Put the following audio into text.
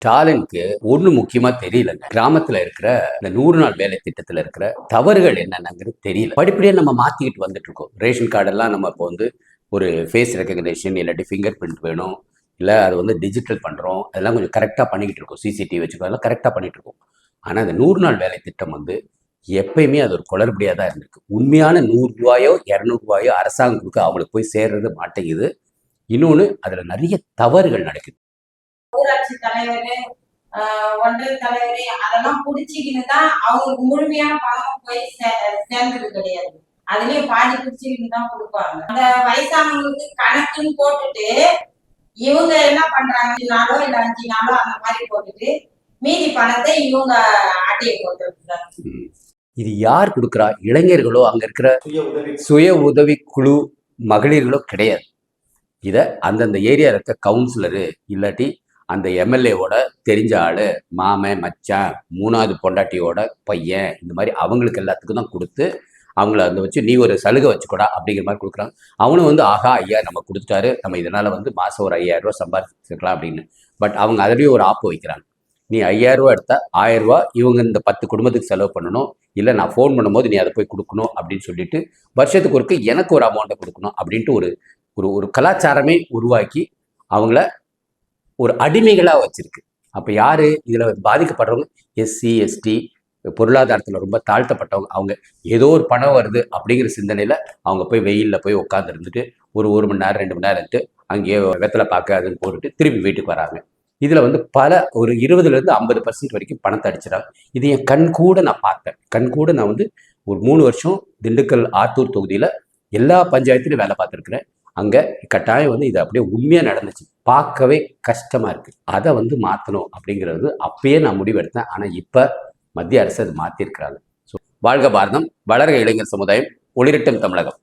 ஸ்டாலினுக்கு ஒண்ணு முக்கியமா தெரியலங்க. கிராமத்துல இருக்கிற இந்த நூறு நாள் வேலை திட்டத்துல இருக்கிற தவறுகள் என்னென்னங்கிறது தெரியல. படிப்படியா நம்ம மாத்திக்கிட்டு வந்துட்டு இருக்கோம். ரேஷன் கார்டெல்லாம் நம்ம இப்போ வந்து ஒரு ஃபேஸ் ரெக்கக்னேஷன் இல்லாட்டி ஃபிங்கர் பிரிண்ட் வேணும். இல்லை அது வந்து டிஜிட்டல் பண்ணுறோம் அதெல்லாம் கொஞ்சம் கரெக்டாக பண்ணிக்கிட்டு இருக்கோம். சிசிடிவி வச்சுக்கோ அதெல்லாம் கரெக்டாக பண்ணிட்டு இருக்கோம். ஆனால் அந்த நூறு நாள் வேலை திட்டம் வந்து எப்பயுமே அது ஒரு குளறுபடியாக தான் இருந்திருக்கு. உண்மையான நூறுரூவாயோ இரநூறுவாயோ அரசாங்கம் கொடுக்க அவங்களுக்கு போய் சேர்றது மாட்டேங்குது. இன்னொன்று அதில் நிறைய தவறுகள் நடக்குது. ஊராட்சி தலைவர் ஒன்றிய தலைவர் அதெல்லாம் புடிச்சுக்கின்னு தான் அவங்களுக்கு முழுமையான பணம் போய் சே- சேர்ந்தது கிடையாது. அதுலயும் பாதி புடிச்சுக்கின்னு தான் கொடுப்பாங்க. அந்த வயசானவங்களுக்கு கணக்குன்னு போட்டுட்டு இவங்க என்ன பண்றாங்க? அஞ்சு நாளோ இல்ல அஞ்சு நாளோ அந்த மாதிரி போட்டுட்டு மீதி பணத்தை இவங்க அட்டையை போட்டுருக்காங்க இது யார் கொடுக்குறா? இளைஞர்களோ அங்க இருக்கிற சுய உதவி குழு மகளிர்களோ கிடையாது. இதை அந்தந்த ஏரியா இருக்க கவுன்சிலரு இல்லாட்டி அந்த எம்எல்ஏவோட தெரிஞ்ச ஆள் மாமன் மச்சான் மூணாவது பொண்டாட்டியோட பையன் இந்த மாதிரி அவங்களுக்கு எல்லாத்துக்கும் தான் கொடுத்து அவங்கள அந்த வச்சு நீ ஒரு சலுகை வச்சுக்கூடா அப்படிங்கிற மாதிரி கொடுக்குறாங்க. அவனும் வந்து ஆகா ஐயா நம்ம கொடுத்துட்டாரு. நம்ம இதனால் வந்து மாதம் ஒரு ஐயாயிரம் ரூபா சம்பாதிச்சிருக்கலாம் அப்படின்னு. பட் அவங்க அதுலேயும் ஒரு ஆப்பு வைக்கிறாங்க. நீ ஐயாயிரரூவா எடுத்தால் எடுத்தா இவங்க இந்த பத்து குடும்பத்துக்கு செலவு பண்ணணும். இல்லை நான் ஃபோன் பண்ணும்போது நீ அதை போய் கொடுக்கணும் அப்படின்னு சொல்லிட்டு வருஷத்துக்கு ஒருக்க எனக்கு ஒரு அமௌண்ட்டை கொடுக்கணும் அப்படின்ட்டு ஒரு ஒரு ஒரு கலாச்சாரமே உருவாக்கி அவங்கள ஒரு அடிமைகளாக வச்சிருக்கு. அப்போ யார்? இதில் பாதிக்கப்படுறவங்க எஸ்சி எஸ்டி பொருளாதாரத்தில் ரொம்ப தாழ்த்தப்பட்டவங்க. அவங்க ஏதோ ஒரு பணம் வருது அப்படிங்கிற சிந்தனையில் அவங்க போய் வெயிலில் போய் உட்காந்து இருந்துட்டு ஒரு ஒரு மணி நேரம் ரெண்டு மணி நேரம் இருந்துட்டு அங்கேயே வெத்தலை பார்க்க அதுன்னு போட்டுட்டு திருப்பி வீட்டுக்கு வராங்க. இதில் வந்து பல ஒரு இருபதுலேருந்து ஐம்பது பர்சன்ட் வரைக்கும் பணத்தை அடிச்சிடாங்க இது என் கண் கூட நான் பார்த்தேன். கண் கூட நான் வந்து ஒரு மூணு வருஷம் திண்டுக்கல் ஆத்தூர் தொகுதியில் எல்லா பஞ்சாயத்துலையும் வேலை பார்த்துருக்குறேன். அங்கே கட்டாயம் வந்து இது அப்படியே உண்மையாக நடந்துச்சு. பார்க்கவே கஷ்டமாக இருக்குது அதை வந்து மாற்றணும் அப்படிங்கிறது அப்பயே நான் முடிவெடுத்தேன். ஆனால் இப்போ மத்திய அரசு அது மாற்றிருக்கிறாங்க ஸோ வாழ்க பாரதம் வளர்க இளைஞர் சமுதாயம் ஒளிரட்டும் தமிழகம்.